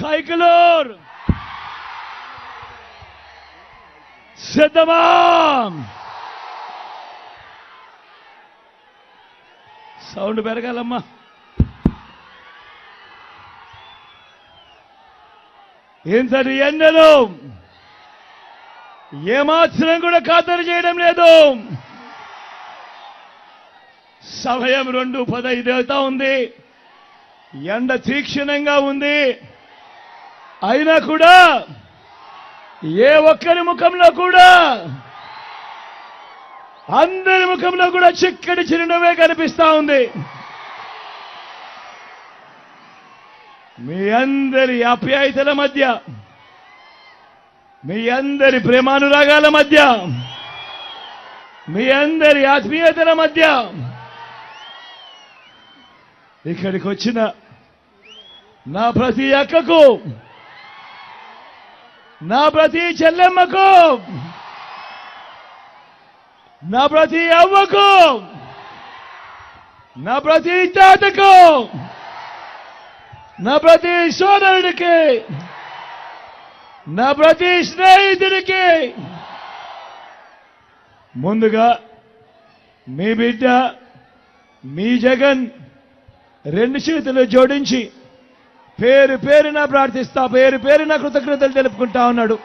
కైకలూర్ సిద్ధమా సౌండ్ పెరగాలమ్మా. ఇంతటి ఎండలు? ఏమాత్రం కూడా ఖాతరు చేయడం లేదు. సమయం రెండు పదహైదు అవుతా ఉంది. ఎండ తీక్షణంగా ఉంది. అయినా కూడా ఏ ఒక్కరి ముఖంలో కూడా అందరి ముఖంలో కూడా చిక్కటి చిరునవ్వే కనిపిస్తా ఉంది. మీ అందరి ఆప్యాయతల మధ్య మీ అందరి ప్రేమానురాగాల మధ్య మీ అందరి ఆత్మీయతల మధ్య ఇక్కడికి వచ్చిన నా ప్రతి అక్కకు నా ప్రతి చెల్లెమ్మకు నా ప్రతి అవ్వకు నా ప్రతి తాతకు నా ప్రతి సోదరుడికి నా ప్రతి స్నేహితుడికి ముందుగా మీ బిడ్డ మీ జగన్ రెండు చేతులు జోడించి పేరు పేరున ప్రార్థిస్తా పేరు పేరున కృతజ్ఞతలు తెలుపుకుంటా ఉన్నాడు.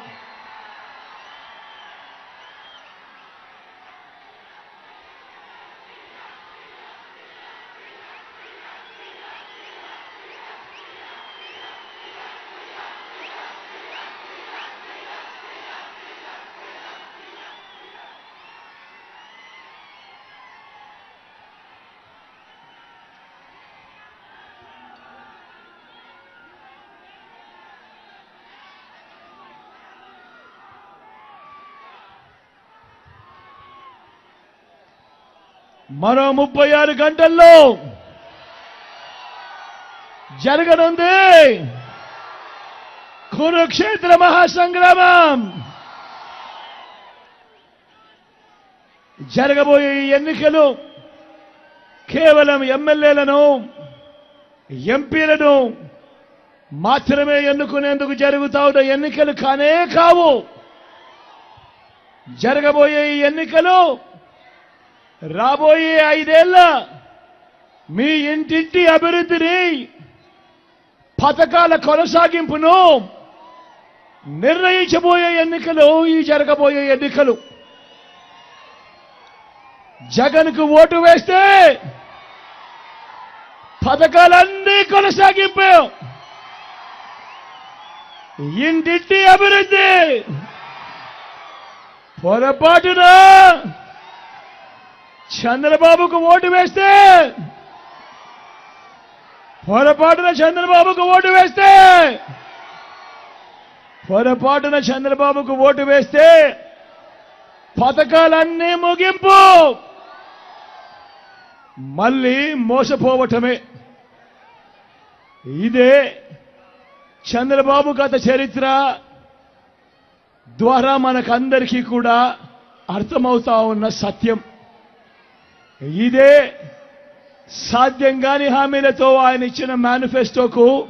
మరో ముప్పై ఆరు గంటల్లో జరగనుంది కురుక్షేత్ర మహాసంగ్రామం. జరగబోయే ఈ ఎన్నికలు కేవలం ఎమ్మెల్యేలను ఎంపీలను మాత్రమే ఎన్నుకునేందుకు జరుగుతా ఉన్న ఎన్నికలు కానే కావు. జరగబోయే ఈ ఎన్నికలు రాబోయే ఐదేళ్ళ మీ ఇంటింటి అభివృద్ధిని పథకాల కొనసాగింపును నిర్ణయించబోయే ఎన్నికలు ఈ జరగబోయే ఎన్నికలు. జగన్కు ఓటు వేస్తే పథకాలన్నీ కొనసాగింపు. ఇంటింటి అభివృద్ధి పొరపాటున చంద్రబాబుకు ఓటు వేస్తే పొరపాటున చంద్రబాబుకు ఓటు వేస్తే పొరపాటున చంద్రబాబుకు ఓటు వేస్తే పథకాలన్నీ ముగింపు. మళ్ళీ మోసపోవటమే. ఇదే చంద్రబాబు గత చరిత్ర ద్వారా మనకందరికీ కూడా అర్థమవుతా ఉన్న సత్యం. ఇదే సాధ్యం కాని హామీలతో ఆయన ఇచ్చిన మేనిఫెస్టోకు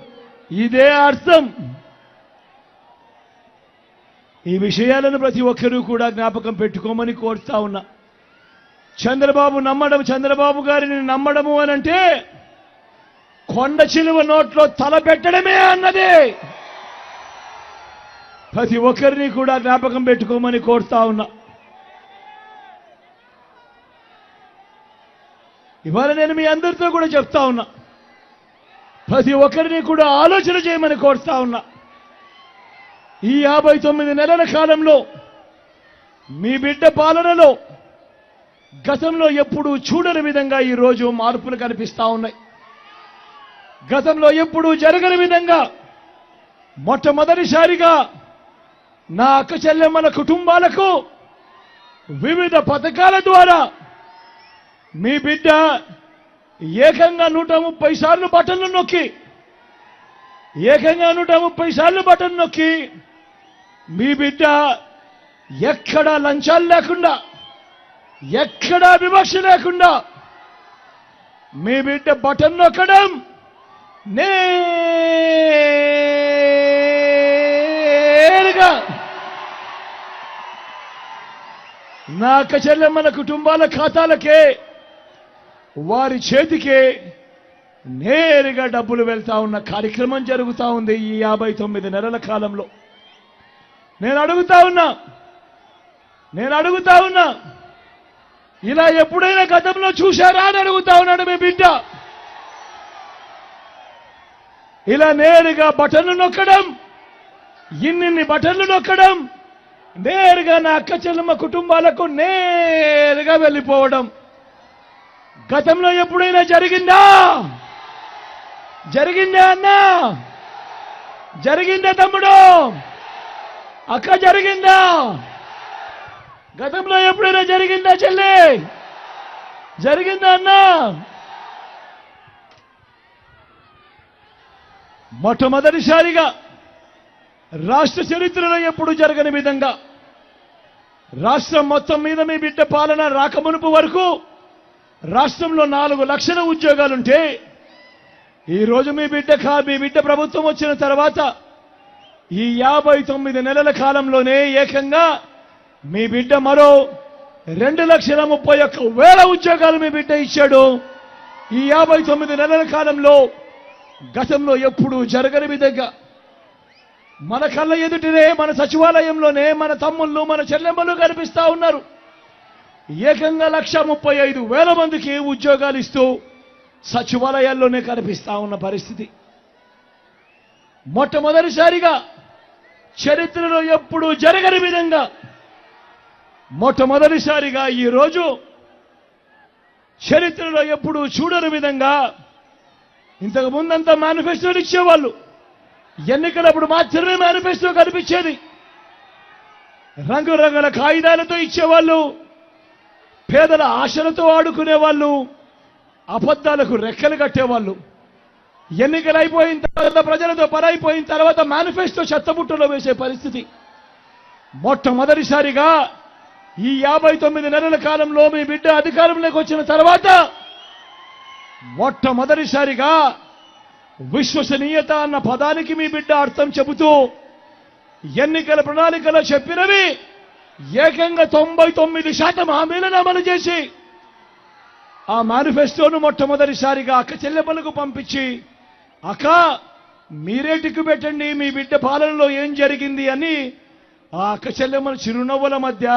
ఇదే అర్థం. ఈ విషయాలను ప్రతి ఒక్కరూ కూడా జ్ఞాపకం పెట్టుకోమని కోరుతా ఉన్నా. చంద్రబాబు నమ్మడం చంద్రబాబు గారిని నమ్మడము అనంటే కొండ చిలువ నోట్లో తల పెట్టడమే అన్నది. ప్రతి ఒక్కరిని కూడా జ్ఞాపకం పెట్టుకోమని కోరుతా ఉన్నా. ఇవాళ నేను మీ అందరితో కూడా చెప్తా ఉన్నా. ప్రతి ఒక్కరిని కూడా ఆలోచన చేయమని కోరుతా ఉన్నా. ఈ యాభై తొమ్మిది నెలల కాలంలో మీ బిడ్డ పాలనలో గతంలో ఎప్పుడూ చూడని విధంగా ఈ రోజు మార్పులు కనిపిస్తా ఉన్నాయి. గతంలో ఎప్పుడూ జరగని విధంగా మొట్టమొదటిసారిగా నా అక్క చెల్లెమ్మల కుటుంబాలకు వివిధ పథకాల ద్వారా మీ బిడ్డ ఏకంగా నూట ముప్పై సార్లు బటన్లు నొక్కి ఏకంగా నూట ముప్పై సార్లు బటన్ నొక్కి మీ బిడ్డ ఎక్కడా లంచాలు లేకుండా ఎక్కడా వివక్ష లేకుండా మీ బిడ్డ బటన్ నొక్కడం నేరుగా నా అక్క కుటుంబాల ఖాతాలకే వారి చేతికే నేరుగా డబ్బులు వెళ్తా ఉన్న కార్యక్రమం జరుగుతూ ఉంది ఈ యాభై తొమ్మిది నెలల కాలంలో. నేను అడుగుతా ఉన్నా నేను అడుగుతా ఉన్నా ఇలా ఎప్పుడైనా గతంలో చూశారా అని అడుగుతా ఉన్నాడు మీ బిడ్డ. ఇలా నేరుగా బటన్లు నొక్కడం ఇన్నిన్ని బటన్లు నొక్కడం నేరుగా నా అక్క చెల్లెమ్మ కుటుంబాలకు నేరుగా వెళ్ళిపోవడం. గతంలో ఎప్పుడైనా జరిగిందా? జరిగిందా అన్నా? జరిగిందా తమ్ముడు. అక్క జరిగిందా? గతంలో ఎప్పుడైనా జరిగిందా చెల్లి? జరిగిందా అన్నా? మొట్టమొదటిసారిగా రాష్ట్ర చరిత్రలో ఎప్పుడు జరగని విధంగా రాష్ట్రం మొత్తం మీద మీ బిడ్డ పాలన రాకమునుపు వరకు రాష్ట్రంలో నాలుగు లక్షల ఉద్యోగాలుంటే ఈరోజు మీ బిడ్డ కా మీ బిడ్డ ప్రభుత్వం వచ్చిన తర్వాత ఈ యాభై తొమ్మిది నెలల కాలంలోనే ఏకంగా మీ బిడ్డ మరో రెండు లక్షల ముప్పై ఒక్క వేల ఉద్యోగాలు మీ బిడ్డ ఇచ్చాడు. ఈ యాభై తొమ్మిది నెలల కాలంలో గతంలో ఎప్పుడు జరగని విధంగా మన కళ్ళ ఎదుటినే మన సచివాలయంలోనే మన తమ్ముళ్ళు మన చెల్లెమ్మలు కనిపిస్తా ఉన్నారు. ఏకంగా లక్ష ముప్పై ఐదు వేల మందికి ఉద్యోగాలు ఇస్తూ సచివాలయాల్లోనే కనిపిస్తా ఉన్న పరిస్థితి. మొట్టమొదటిసారిగా చరిత్రలో ఎప్పుడూ జరగని విధంగా మొట్టమొదటిసారిగా ఈ రోజు చరిత్రలో ఎప్పుడు చూడని విధంగా ఇంతకు ముందంతా మేనిఫెస్టోలు ఇచ్చేవాళ్ళు. ఎన్నికలప్పుడు మాత్రమే మేనిఫెస్టో కనిపించేది. రంగురంగుల కాగితాలతో ఇచ్చేవాళ్ళు. పేదల ఆశలతో ఆడుకునేవాళ్ళు అబద్ధాలకు రెక్కలు కట్టేవాళ్ళు. ఎన్నికలు అయిపోయిన తర్వాత ప్రజలతో పరైపోయిన తర్వాత మేనిఫెస్టో చెత్తబుట్టలో వేసే పరిస్థితి. మొట్టమొదటిసారిగా ఈ యాభై తొమ్మిది నెలల కాలంలో మీ బిడ్డ అధికారంలోకి వచ్చిన తర్వాత మొట్టమొదటిసారిగా విశ్వసనీయత అన్న పదానికి మీ బిడ్డ అర్థం చెబుతూ ఎన్నికల ప్రణాళికలో చెప్పినవి ఏకంగా తొంభై తొమ్మిది శాతం హామీలను అమలు చేసి ఆ మేనిఫెస్టోను మొట్టమొదటిసారిగా అక్క చెల్లెమ్మలకు పంపించి అక్క మీరే టిక్కు పెట్టండి మీ బిడ్డ పాలనలో ఏం జరిగింది అని ఆ అక్క చెల్లెమ్మల చిరునవ్వుల మధ్య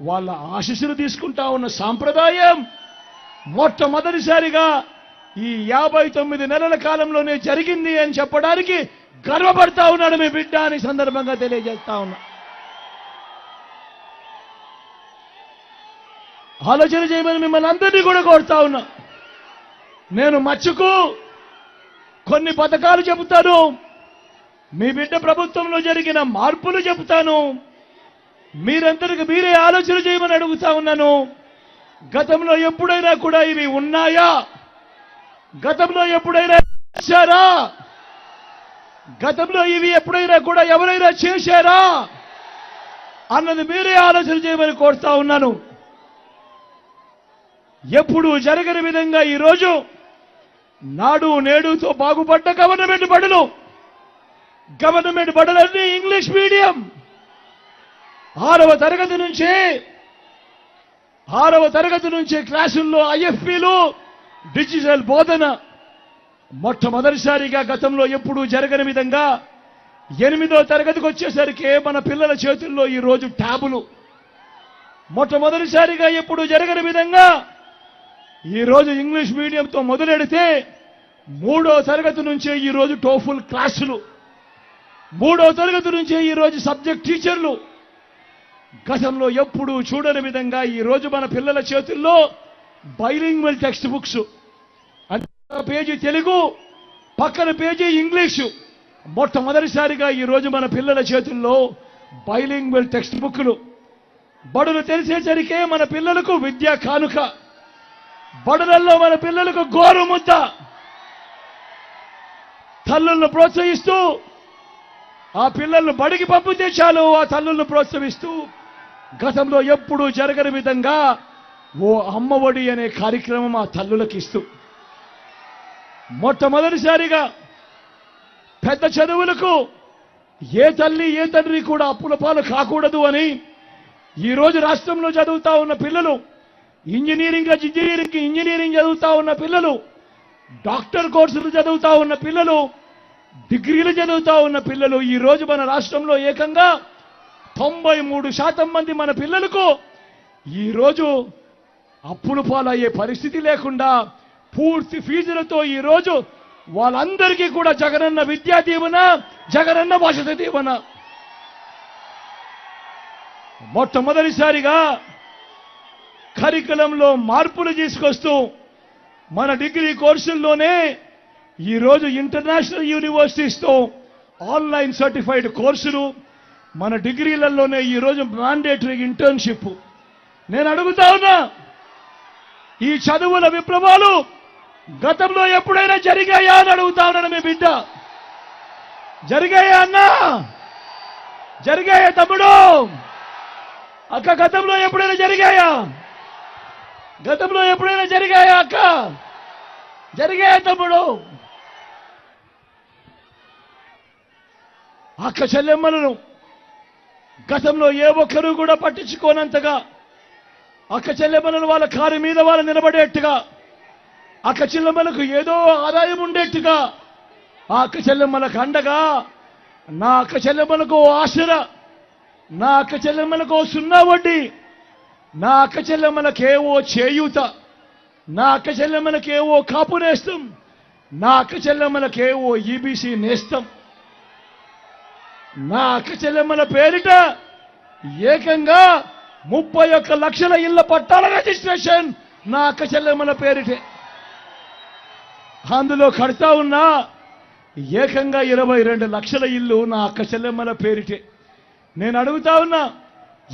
వాళ్ళ ఆశీస్సులు తీసుకుంటా ఉన్న సాంప్రదాయం మొట్టమొదటిసారిగా ఈ యాభై తొమ్మిది నెలల కాలంలోనే జరిగింది అని చెప్పడానికి గర్వపడతా ఉన్నాడు మీ బిడ్డ అని సందర్భంగా తెలియజేస్తా ఉన్నా. ఆలోచన చేయమని మిమ్మల్ని అందరినీ కూడా కోరుతా ఉన్నా. నేను మచ్చుకు కొన్ని పథకాలు చెబుతాను. మీ బిడ్డ ప్రభుత్వంలో జరిగిన మార్పులు చెబుతాను. మీరందరికి మీరే ఆలోచన చేయమని అడుగుతా ఉన్నాను. గతంలో ఎప్పుడైనా కూడా ఇవి ఉన్నాయా? గతంలో ఎప్పుడైనా చేశారా? గతంలో ఇవి ఎప్పుడైనా కూడా ఎవరైనా చేశారా? అన్నది మీరే ఆలోచన చేయమని కోరుతా ఉన్నాను. ఎప్పుడు జరగని విధంగా ఈరోజు నాడు నేడుతో బాగుపడ్డ గవర్నమెంట్ బడులు. గవర్నమెంట్ బడులన్నీ ఇంగ్లీష్ మీడియం ఆరవ తరగతి నుంచే ఆరవ తరగతి నుంచే క్లాసుల్లో ఐఎఫ్పీలు డిజిటల్ బోధన. మొట్టమొదటిసారిగా గతంలో ఎప్పుడూ జరగని విధంగా ఎనిమిదో తరగతికి వచ్చేసరికి మన పిల్లల చేతుల్లో ఈరోజు ట్యాబులు. మొట్టమొదటిసారిగా ఎప్పుడు జరగని విధంగా ఈ రోజు ఇంగ్లీష్ మీడియంతో మొదలెడితే మూడో తరగతి నుంచే ఈ రోజు టోఫుల్ క్లాసులు. మూడో తరగతి నుంచే ఈరోజు సబ్జెక్ట్ టీచర్లు. గతంలో ఎప్పుడూ చూడని విధంగా ఈ రోజు మన పిల్లల చేతుల్లో బైలింగ్వల్ టెక్స్ట్ బుక్స్. అంటే పేజీ తెలుగు పక్కన పేజీ ఇంగ్లీషు. మొట్టమొదటిసారిగా ఈ రోజు మన పిల్లల చేతుల్లో బైలింగ్వల్ టెక్స్ట్ బుక్లు. బడులు తెలిసేసరికే మన పిల్లలకు విద్యా కానుక. బడులలో మన పిల్లలకు గోరు ముద్ద తల్లులను ప్రోత్సహిస్తూ ఆ పిల్లలను బడికి పంపితే చాలు ఆ తల్లులను ప్రోత్సహిస్తూ గతంలో ఎప్పుడూ జరగని విధంగా ఓ అమ్మఒడి అనే కార్యక్రమం ఆ తల్లులకు ఇస్తూ. మొట్టమొదటిసారిగా పెద్ద చదువులకు ఏ తల్లి ఏ తండ్రి కూడా అప్పుల పాలు కాకూడదు అని ఈ రోజు రాష్ట్రంలో చదువుతా ఉన్న పిల్లలు ఇంజనీరింగ్ ఇంజనీరింగ్ ఇంజనీరింగ్ చదువుతా ఉన్న పిల్లలు డాక్టర్ కోర్సులు చదువుతా ఉన్న పిల్లలు డిగ్రీలు చదువుతా ఉన్న పిల్లలు ఈ రోజు మన రాష్ట్రంలో ఏకంగా తొంభై మూడు శాతం మంది మన పిల్లలకు ఈ రోజు అప్పులు పాలయ్యే పరిస్థితి లేకుండా పూర్తి ఫీజులతో ఈరోజు వాళ్ళందరికీ కూడా జగనన్న విద్యా దీవెన జగనన్న వసతి దీవెన. మొట్టమొదటిసారిగా కరికులంలో మార్పులు తీసుకొస్తూ మన డిగ్రీ కోర్సుల్లోనే ఈరోజు ఇంటర్నేషనల్ యూనివర్సిటీస్తో ఆన్లైన్ సర్టిఫైడ్ కోర్సులు మన డిగ్రీలలోనే ఈరోజు మ్యాండేటరీ ఇంటర్న్షిప్. నేను అడుగుతా ఉన్నా ఈ చదువుల విప్లవాలు గతంలో ఎప్పుడైనా జరిగాయా అని అడుగుతా ఉన్నాను మీ బిడ్డ. జరిగాయా అన్నా? జరిగాయా తమ్ముడు? అక్క గతంలో ఎప్పుడైనా జరిగాయా? గతంలో ఎప్పుడైనా జరిగాయా అక్క? జరిగాయా తమ్ముడు? అక్క చెల్లెమ్మలను గతంలో ఏ ఒక్కరూ కూడా పట్టించుకోనంతగా అక్క చెల్లెమ్మలను వాళ్ళ కారు మీద వాళ్ళు నిలబడేట్టుగా అక్క చెల్లెమ్మలకు ఏదో ఆదాయం ఉండేట్టుగా ఆ అక్క చెల్లెమ్మలకు అండగా నా అక్క చెల్లెమ్మలకు ఆశర నా అక్క చెల్లెమ్మలకు సున్నా వడ్డీ నా అక్కచెల్లెమ్మలకేవో చేయూత నా అక్కచెల్లెమ్మలకేవో కాపు నేస్తం నా అక్కచెల్లెమ్మలకేవో ఈబీసీ నేస్తం. నా అక్కచెల్లెమ్మల పేరిట ఏకంగా ముప్పై ఒక్క లక్షల ఇళ్ళ పట్టాల రిజిస్ట్రేషన్ నా అక్కచెల్లెమ్మల పేరిటే. అందులో కడతా ఉన్నా ఏకంగా ఇరవై రెండు లక్షల ఇల్లు నా అక్క చెల్లెమ్మల పేరిటే. నేను అడుగుతా ఉన్నా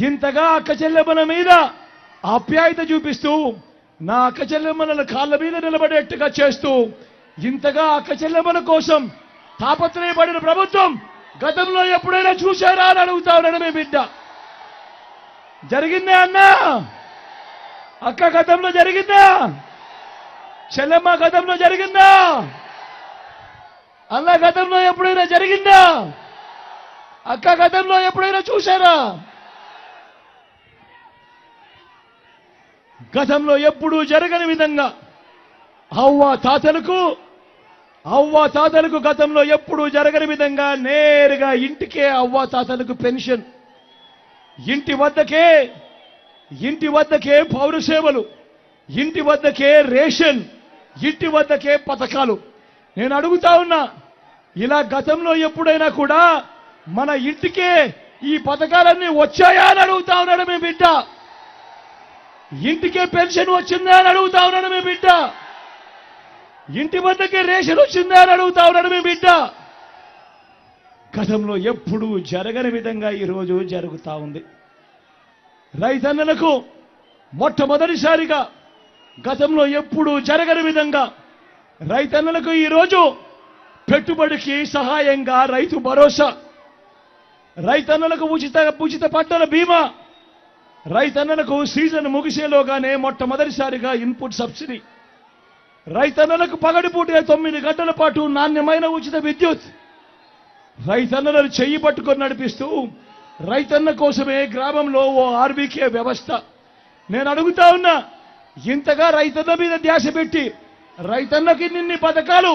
ఇంతగా అక్క చెల్లెమ్మల మీద ఆప్యాయత చూపిస్తూ నా అక్క చెల్లెమ్మల కాళ్ళ మీద నిలబడేట్టుగా చేస్తూ ఇంతగా అక్క చెల్లెమ్మల కోసం తాపత్రయపడిన ప్రభుత్వం గతంలో ఎప్పుడైనా చూశారా అని అడుగుతా మీ బిడ్డ. జరిగిందే అన్నా? అక్క గతంలో జరిగిందా? చెల్లెమ్మ గతంలో జరిగిందా? అన్న గతంలో ఎప్పుడైనా జరిగిందా? అక్క గతంలో ఎప్పుడైనా చూశారా? గతంలో ఎప్పుడూ జరగని విధంగా అవ్వ తాతలకు అవ్వ తాతలకు గతంలో ఎప్పుడూ జరగని విధంగా నేరుగా ఇంటికే అవ్వ తాతలకు పెన్షన్. ఇంటి వద్దకే ఇంటి వద్దకే పౌర సేవలు ఇంటి వద్దకే రేషన్ ఇంటి వద్దకే పథకాలు. నేను అడుగుతా ఉన్నా ఇలా గతంలో ఎప్పుడైనా కూడా మన ఇంటికే ఈ పథకాలన్నీ వచ్చాయా అని అడుగుతా ఉన్నాడు మీ బిడ్డ. ఇంటికే పెన్షన్ వచ్చిందా అని అడుగుతా ఉన్నాడు మీ బిడ్డ. ఇంటి వద్దకే రేషన్ వచ్చిందా అని అడుగుతా ఉన్నాడు మీ బిడ్డ. గతంలో ఎప్పుడూ జరగని విధంగా ఈరోజు జరుగుతూ ఉంది. రైతన్నలకు మొట్టమొదటిసారిగా గతంలో ఎప్పుడూ జరగని విధంగా రైతన్నలకు ఈరోజు పెట్టుబడికి సహాయంగా రైతు భరోసా రైతన్నలకు ఉచిత ఉచిత పంటల బీమా రైతన్నలకు సీజన్ ముగిసేలోగానే మొట్టమొదటిసారిగా ఇన్పుట్ సబ్సిడీ. రైతన్నలకు పగడిపూటే తొమ్మిది గంటల పాటు నాణ్యమైన ఉచిత విద్యుత్. రైతన్నలను చెయ్యి పట్టుకొని నడిపిస్తూ రైతన్న కోసమే గ్రామంలో ఓ ఆర్బీకే వ్యవస్థ. నేను అడుగుతా ఉన్నా ఇంతగా రైతన్న మీద ధ్యాస పెట్టి రైతన్నకి నిన్ని పథకాలు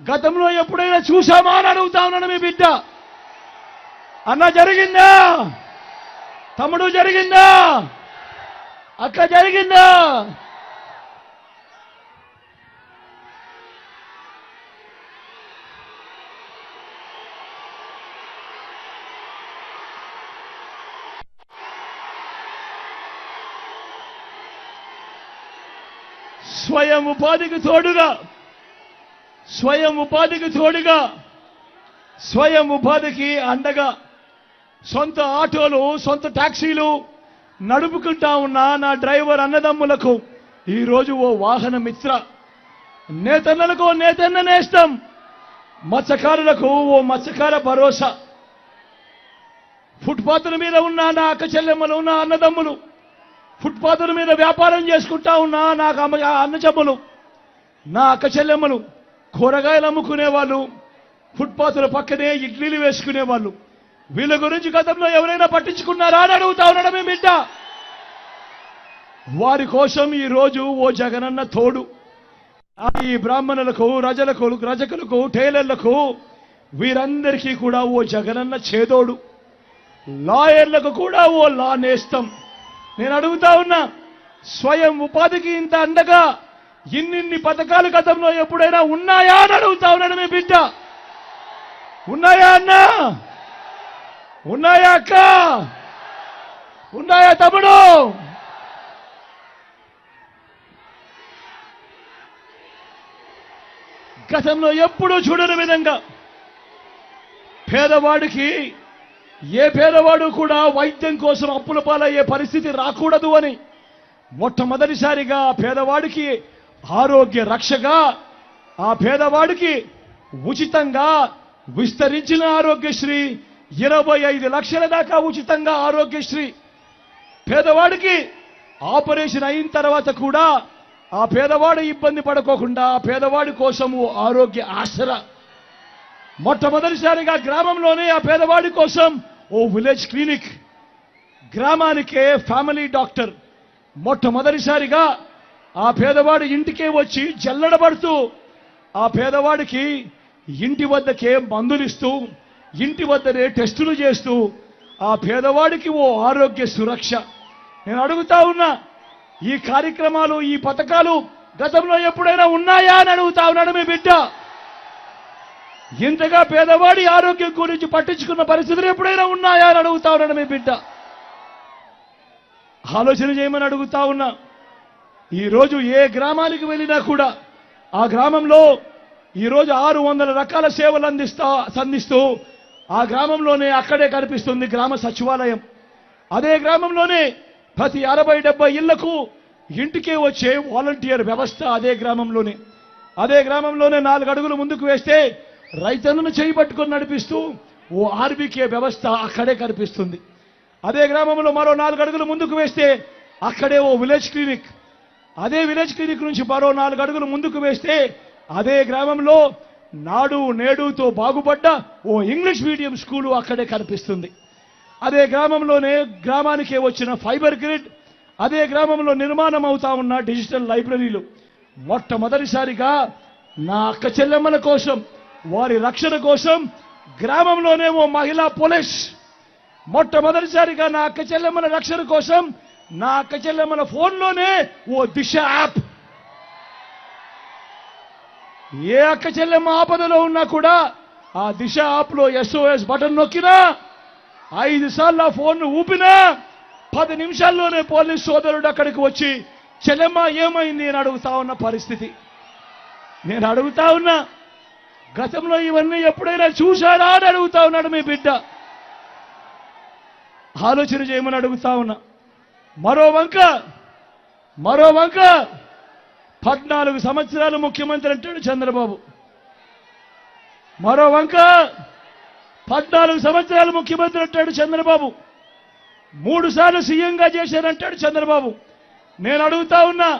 గతంలో ఎప్పుడైనా చూసామా అని అడుగుతా ఉన్నాను మీ బిడ్డ. అన్న జరిగిందా? తమ్ముడు జరిగిందా? అక్క జరిగిందా? స్వయం ఉపాధికి తోడుగా స్వయం ఉపాధికి తోడుగా స్వయం ఉపాధికి అండగా సొంత ఆటోలు సొంత టాక్సీలు నడుపుకుంటా ఉన్న నా డ్రైవర్ అన్నదమ్ములకు ఈరోజు ఓ వాహన మిత్ర. నేతన్నలకు ఓ నేతన్న నేస్తం మత్స్యకారులకు ఓ మత్స్యకార భరోసా. ఫుట్పాత్ల మీద ఉన్న నా అక్క చెల్లెమ్మలు నా అన్నదమ్ములు. ఫుట్పాత్ల మీద వ్యాపారం చేసుకుంటా ఉన్నా నాకు అమ్మ అన్నచెమ్మలు నా అక్క చెల్లెమ్మలు కూరగాయలు అమ్ముకునే వాళ్ళు ఫుట్పాత్ల పక్కనే ఇడ్లీలు వేసుకునేవాళ్ళు. వీళ్ళ గురించి గతంలో ఎవరైనా పట్టించుకున్నారా అని అడుగుతా ఉన్నాడు మీ బిడ్డ? వారి కోసం ఈ రోజు ఓ జగనన్న తోడు. ఆ ఈ బ్రాహ్మణులకు రజలకు రజకులకు టైలర్లకు వీరందరికీ కూడా ఓ జగనన్న చేదోడు. లాయర్లకు కూడా ఓ లా నేస్తం నేను అడుగుతా ఉన్నా స్వయం ఉపాధికి ఇంత అండగా ఇన్నిన్ని పథకాలు గతంలో ఎప్పుడైనా ఉన్నాయా అని అడుగుతా ఉన్నాడు మీ బిడ్డ. ఉన్నాయా అన్నా? ఉన్నాయా అక్క? ఉన్నాయా తమ్ముడు? గతంలో ఎప్పుడూ చూడని విధంగా పేదవాడికి ఏ పేదవాడు కూడా వైద్యం కోసం అప్పుల పాలయ్యే పరిస్థితి రాకూడదు అని మొట్టమొదటిసారిగా పేదవాడికి ఆరోగ్య రక్షగా ఆ పేదవాడికి ఉచితంగా విస్తరించిన ఆరోగ్యశ్రీ ఇరవై ఐదు లక్షల దాకా ఉచితంగా ఆరోగ్యశ్రీ. పేదవాడికి ఆపరేషన్ అయిన తర్వాత కూడా ఆ పేదవాడు ఇబ్బంది పడుకోకుండా ఆ పేదవాడి కోసము ఆరోగ్య ఆసర. మొట్టమొదటిసారిగా గ్రామంలోనే ఆ పేదవాడి కోసం ఓ విలేజ్ క్లినిక్ గ్రామానికే ఫ్యామిలీ డాక్టర్. మొట్టమొదటిసారిగా ఆ పేదవాడి ఇంటికే వచ్చి జల్లడబడుతూ ఆ పేదవాడికి ఇంటి వద్దకే మందులిస్తూ ఇంటి వద్దనే టెస్టులు చేస్తూ ఆ పేదవాడికి ఓ ఆరోగ్య సురక్ష. నేను అడుగుతా ఉన్నా ఈ కార్యక్రమాలు ఈ పథకాలు గతంలో ఎప్పుడైనా ఉన్నాయా అని అడుగుతా ఉన్నాడు మీ బిడ్డ. ఇంతగా పేదవాడి ఆరోగ్యం గురించి పట్టించుకున్న పరిస్థితులు ఎప్పుడైనా ఉన్నాయా అని అడుగుతా ఉన్నాడు మీ బిడ్డ. ఆలోచన చేయమని అడుగుతా ఉన్నా ఈరోజు ఏ గ్రామానికి వెళ్ళినా కూడా ఆ గ్రామంలో ఈరోజు ఆరు వందల రకాల సేవలు అందిస్తా సంధిస్తూ ఆ గ్రామంలోనే అక్కడే కనిపిస్తుంది గ్రామ సచివాలయం. అదే గ్రామంలోనే ప్రతి అరవై డెబ్బై ఇళ్ళకు ఇంటికే వచ్చే వాలంటీర్ వ్యవస్థ అదే గ్రామంలోనే. అదే గ్రామంలోనే నాలుగు అడుగులు ముందుకు వేస్తే రైతన్నను చేయి పట్టుకొని నడిపిస్తూ ఓ ఆర్బీకే వ్యవస్థ అక్కడే కనిపిస్తుంది. అదే గ్రామంలో మరో నాలుగు అడుగులు ముందుకు వేస్తే అక్కడే ఓ విలేజ్ క్లినిక్. అదే విలేజ్ క్లినిక్ నుంచి మరో నాలుగు అడుగులు ముందుకు వేస్తే అదే గ్రామంలో నాడు నేడుతో బాగుపడ్డ ఓ ఇంగ్లీష్ మీడియం స్కూలు అక్కడే కనిపిస్తుంది. అదే గ్రామంలోనే గ్రామానికే వచ్చిన ఫైబర్ గ్రిడ్ అదే గ్రామంలో నిర్మాణం అవుతా ఉన్న డిజిటల్ లైబ్రరీలు. మొట్టమొదటిసారిగా నా అక్క చెల్లెమ్మల కోసం వారి రక్షణ కోసం గ్రామంలోనే ఓ మహిళా పోలీస్. మొట్టమొదటిసారిగా నా అక్క చెల్లెమ్మల రక్షణ కోసం నా అక్క చెల్లెమ్మల ఫోన్లోనే ఓ దిశ యాప్ ఏ అక్క చెల్లెమ్మ ఆపదలో ఉన్నా కూడా ఆ దిశ ఆప్లో ఎస్ఓఎస్ బటన్ నొక్కినా ఐదు సార్లు ఆ ఫోన్ ఊపినా పది నిమిషాల్లోనే పోలీస్ సోదరుడు అక్కడికి వచ్చి చెల్లెమ్మ ఏమైంది? అని అడుగుతా ఉన్న పరిస్థితి. నేను అడుగుతా ఉన్నా గతంలో ఇవన్నీ ఎప్పుడైనా చూశారా? అని అడుగుతా ఉన్నాడు మీ బిడ్డ. ఆలోచన చేయమని అడుగుతా ఉన్నా మరో వంక మరో వంక పద్నాలుగు సంవత్సరాలు ముఖ్యమంత్రి అంటాడు చంద్రబాబు. మరో వంక పద్నాలుగు సంవత్సరాలు ముఖ్యమంత్రి అంటాడు చంద్రబాబు. మూడు సార్లు సీఎంగా చేశారంటాడు చంద్రబాబు. నేను అడుగుతా ఉన్నా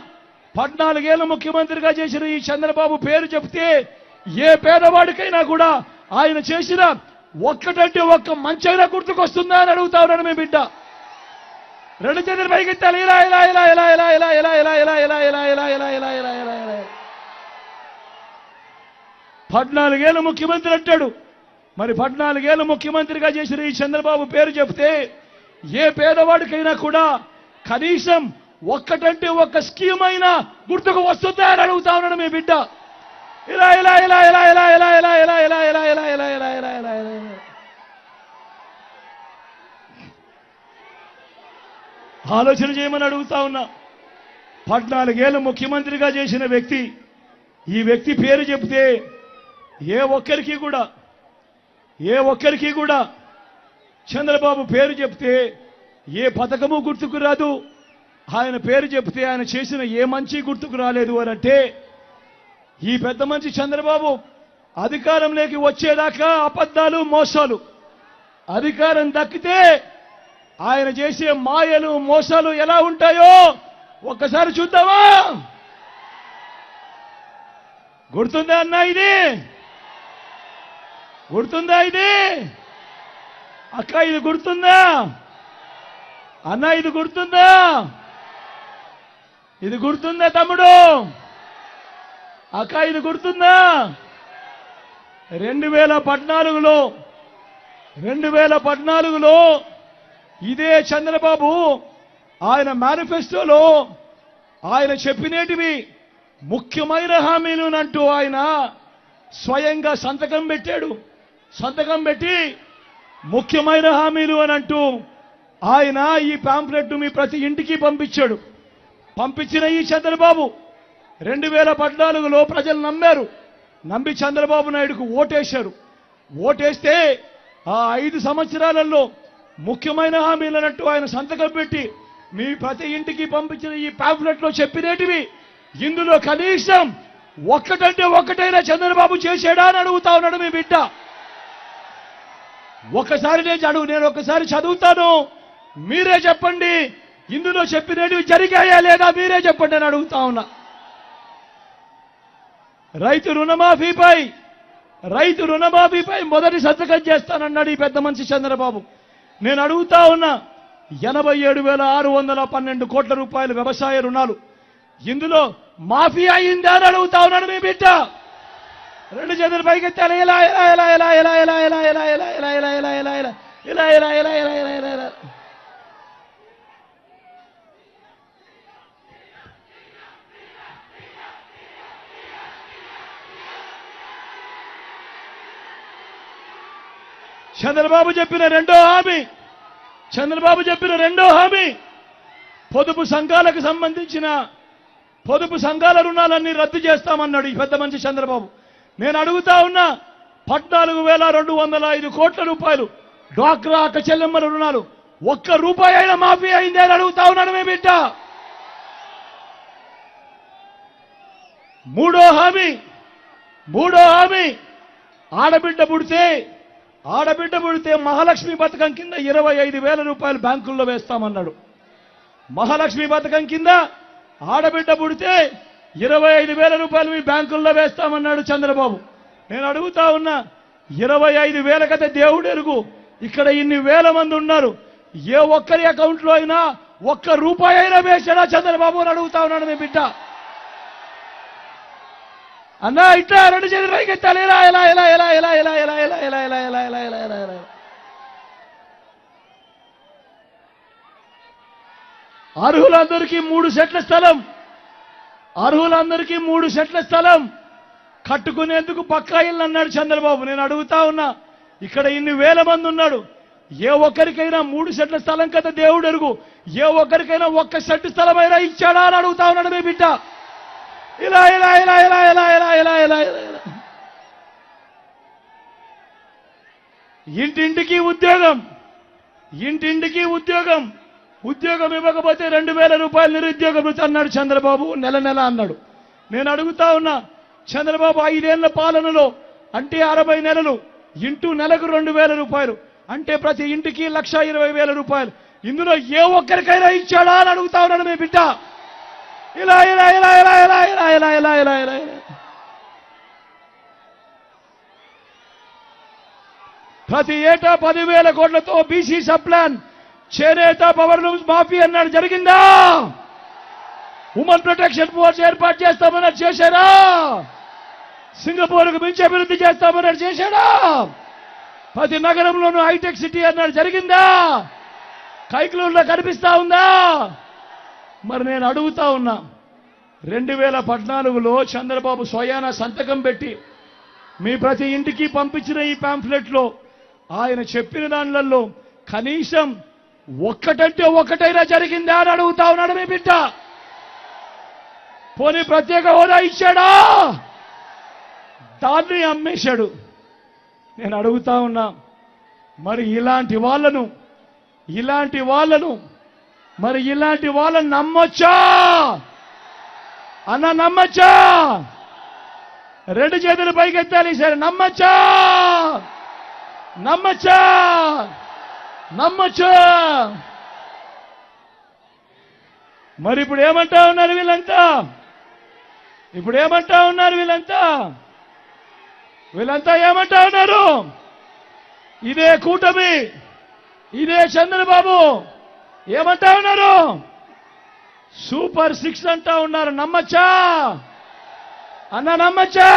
పద్నాలుగేళ్ళ ముఖ్యమంత్రిగా చేసిన ఈ చంద్రబాబు పేరు చెప్తే ఏ పేదవాడికైనా కూడా ఆయన చేసిన ఒక్కటంటే ఒక్క మంచైనా గుర్తుకొస్తుందా అని అడుగుతా ఉన్నాను మీ బిడ్డ. రెండు చేతులు పైకెత్తాలి ఇలా ఇలా ఇలా ఇలా ఇలా ఇలా ఇలా ఇలా ఇలా ఇలా ఇలా ఇలా ఇలా ఇలా ఇలా ఇలా ఇలా పద్నాలుగేళ్ళు ముఖ్యమంత్రి అంటాడు మరి పద్నాలుగేళ్ళు ముఖ్యమంత్రిగా చేసిన ఈ చంద్రబాబు పేరు చెప్తే ఏ పేదవాడికైనా కూడా కనీసం ఒక్కటంటే ఒక్క స్కీమ్ అయినా గుర్తుకు వస్తుందా అని అడుగుతా ఉన్నాడు మీ బిడ్డ ఇలా ఇలా ఇలా ఇలా ఇలా ఇలా ఇలా ఇలా ఇలా ఇలా ఇలా ఇలా ఇలా ఇలా ఇలా ఇలా ఇలా ఆలోచన చేయమని అడుగుతా ఉన్నా. పద్నాలుగేళ్ళు ముఖ్యమంత్రిగా చేసిన వ్యక్తి ఈ వ్యక్తి పేరు చెప్తే ఏ ఒక్కరికి కూడా ఏ ఒక్కరికి కూడా చంద్రబాబు పేరు చెప్తే ఏ పథకము గుర్తుకు రాదు. ఆయన పేరు చెప్తే ఆయన చేసిన ఏ మంచి గుర్తుకు రాలేదు అని అంటే ఈ పెద్ద మనిషి చంద్రబాబు అధికారంలోకి వచ్చేదాకా అబద్ధాలు మోసాలు. అధికారం దక్కితే ఆయన చేసే మాయలు మోసాలు ఎలా ఉంటాయో ఒక్కసారి చూద్దామా? గుర్తుందా అన్నా ఇది? గుర్తుందా ఇది? అక్క ఇది గుర్తుందా? అన్న ఇది గుర్తుందా? ఇది గుర్తుందా తమ్ముడు? అక్క ఇది గుర్తుందా? రెండు వేల పద్నాలుగులో రెండు వేల పద్నాలుగులో ఇదే చంద్రబాబు ఆయన మేనిఫెస్టోలో ఆయన చెప్పినేటివి ముఖ్యమైన హామీలు అంటూ ఆయన స్వయంగా సంతకం పెట్టాడు. సంతకం పెట్టి ముఖ్యమైన హామీలు అని అంటూ ఆయన ఈ పాంప్లెట్ మీ ప్రతి ఇంటికి పంపించాడు. పంపించిన ఈ చంద్రబాబు రెండు వేల పద్నాలుగులో ప్రజలు నమ్మారు. నమ్మి చంద్రబాబు నాయుడుకు ఓటేశారు. ఓటేస్తే ఆ ఐదు సంవత్సరాలలో ముఖ్యమైన హామీలన్నట్టు ఆయన సంతకం పెట్టి మీ ప్రతి ఇంటికి పంపించిన ఈ పాంప్లెట్లో చెప్పినేటివి. ఇందులో కనీసం ఒక్కటంటే ఒక్కటైనా చంద్రబాబు చేశాడా అని అడుగుతా ఉన్నాడు మీ బిడ్డ. ఒకసారి నేను చదువు నేను ఒకసారి చదువుతాను. మీరే చెప్పండి ఇందులో చెప్పినవి జరిగాయా లేదా మీరే చెప్పండి అని అడుగుతా ఉన్నా. రైతు రుణమాఫీపై రైతు రుణమాఫీపై మొదటి సంతకం చేస్తానన్నాడు ఈ పెద్ద మనిషి చంద్రబాబు. నేను అడుగుతా ఉన్నా ఎనభై ఏడు వేల ఆరు వందల పన్నెండు కోట్ల రూపాయల వ్యవసాయ రుణాలు ఇందులో మాఫీ అయిందా అని అడుగుతా ఉన్నాడు మీ బిడ్డ రెండు చేతులు పైకెత్తాలి ఇలా ఇలా ఇలా ఇలా ఇలా ఇలా ఇలా ఇలా ఇలా ఇలా ఇలా ఇలా ఇలా ఇలా ఇలా ఇలా ఇలా ఇలా చంద్రబాబు చెప్పిన రెండో హామీ. చంద్రబాబు చెప్పిన రెండో హామీ. పొదుపు సంఘాలకు సంబంధించిన పొదుపు సంఘాల రుణాలన్నీ రద్దు చేస్తామన్నాడు ఈ పెద్ద మనిషి చంద్రబాబు. నేను అడుగుతా ఉన్నా పద్నాలుగు వేల రెండు వందల ఐదు కోట్ల రూపాయలు డ్వాక్రా అక్క చెల్లెమ్మల రుణాలు ఒక్క రూపాయి అయినా మాఫీ అయింది అని అడుగుతా ఉన్నాను మీ బిడ్డ. మూడో హామీ మూడో హామీ ఆడబిడ్డ పుడితే ఆడబిడ్డ పుడితే మహాలక్ష్మి పథకం కింద ఇరవై ఐదు వేల రూపాయలు బ్యాంకుల్లో వేస్తామన్నాడు. మహాలక్ష్మి పథకం కింద ఆడబిడ్డ పుడితే ఇరవై ఐదు వేల రూపాయలు మీ బ్యాంకుల్లో వేస్తామన్నాడు చంద్రబాబు. నేను అడుగుతా ఉన్నా ఇరవై ఐదు వేల కథ దేవుడు ఎరుగు. ఇక్కడ ఇన్ని వేల మంది ఉన్నారు. ఏ ఒక్కరి అకౌంట్లో అయినా ఒక్క రూపాయి అయినా వేసాడా చంద్రబాబు అని అడుగుతా ఉన్నాడు మీ బిడ్డ. అన్నా ఇట్లా రెండు చేతులు పైకెత్తాలి ఇలా ఇలా ఇలా ఇలా ఇలా ఇలా ఇలా ఇలా ఇలా ఇలా ఇలా ఇలా ఇలా ఇలా ఇలా అర్హులందరికీ మూడు సెట్ల స్థలం అర్హులందరికీ మూడు సెట్ల స్థలం కట్టుకునేందుకు పక్కా ఇల్లు అన్నాడు చంద్రబాబు నేను అడుగుతా ఉన్నా ఇక్కడ ఇన్ని వేల మంది ఉన్నాడు ఏ ఒక్కరికైనా మూడు సెట్ల స్థలం కదా దేవుడు అడుగు ఏ ఒక్కరికైనా ఒక్క సెట్ స్థలమైనా ఇచ్చాడా అని అడుగుతా ఉన్నాడు మీ బిడ్డ ఇలా ఇలా ఇలా ఇలా ఇలా ఇలా ఇలా ఇలా ఇలా. ఇంటింటికి ఉద్యోగం. ఇంటింటికి ఉద్యోగం. ఉద్యోగం ఇవ్వకపోతే రెండు వేల రూపాయలు నిరుద్యోగం అన్నాడు చంద్రబాబు నెల నెల అన్నాడు. నేను అడుగుతా ఉన్నా చంద్రబాబు ఐదేళ్ళ పాలనలో అంటే అరవై నెలలు ఇంటూ నెలకు రెండు వేల రూపాయలు అంటే ప్రతి ఇంటికి లక్ష ఇరవై వేల రూపాయలు. ఇందులో ఏ ఒక్కరికైనా ఇచ్చాడా అని అడుగుతా ఉన్నాడు మీ బిడ్డ. ఇలా ఇలా ఇలా ఇలా ఇలా ఇలా ఇలా ఇలా ఇలా ఇలా. ప్రతి ఏటా పదివేల కోట్లతో బీసీ సప్లాన్ చేనేత పవర్ లూమ్స్ మాఫీ అన్నాడు. జరిగిందా? ఉమెన్ ప్రొటెక్షన్ ఫోర్స్ ఏర్పాటు చేస్తామన్నాడు. చేశారా? సింగపూర్కు మించి అభివృద్ధి చేస్తామన్నాడు. చేశాడా? ప్రతి నగరంలోనూ హైటెక్ సిటీ అన్నాడు. జరిగిందా? కైకులూరులో కనిపిస్తా ఉందా? మరి నేను అడుగుతా ఉన్నా రెండు వేల పద్నాలుగులో చంద్రబాబు స్వయాన సంతకం పెట్టి మీ ప్రతి ఇంటికి పంపించిన ఈ పాంఫ్లెట్లో ఆయన చెప్పిన దానిలలో కనీసం ఒక్కటంటే ఒక్కటైనా జరిగిందా అని అడుగుతా ఉన్నాడు మీ బిడ్డ. పోనీ ప్రత్యేక హోదా ఇచ్చాడా? దాన్ని అమ్మేశాడు. నేను అడుగుతా ఉన్నా మరి ఇలాంటి వాళ్ళను ఇలాంటి వాళ్ళను మరి ఇలాంటి వాళ్ళని నమ్మొచ్చా? అన్న నమ్మచ్చా? రెండు చేతులు పైకెత్తాలి సరే నమ్మచ్చా? నమ్మచ్చా? నమ్మచ్చా? మరి ఇప్పుడు ఏమంటా ఉన్నారు వీళ్ళంతా? ఇప్పుడు ఏమంటా ఉన్నారు వీళ్ళంతా? వీళ్ళంతా ఏమంటా ఉన్నారు? ఇదే కూటమి ఇదే చంద్రబాబు. ఏమంటా ఉన్నారు? సూపర్ సిక్స్ అంటా ఉన్నారు నమ్మచ్చా? అన్న నమ్మచ్చా?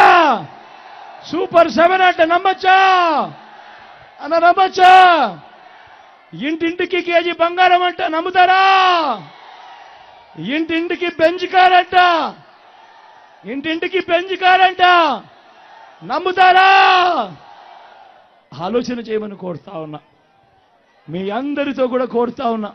సూపర్ సెవెన్ అంటే నమ్మచ్చా? అన్న నమ్మచ్చా? ఇంటింటికి కేజీ బంగారం అంట నమ్ముతారా? ఇంటింటికి బెంచ్ కారంట ఇంటింటికి బెంచ్ కారంట నమ్ముతారా? ఆలోచన చేయమని కోరుతా ఉన్నా. మీ అందరితో కూడా కోరుతా ఉన్నా.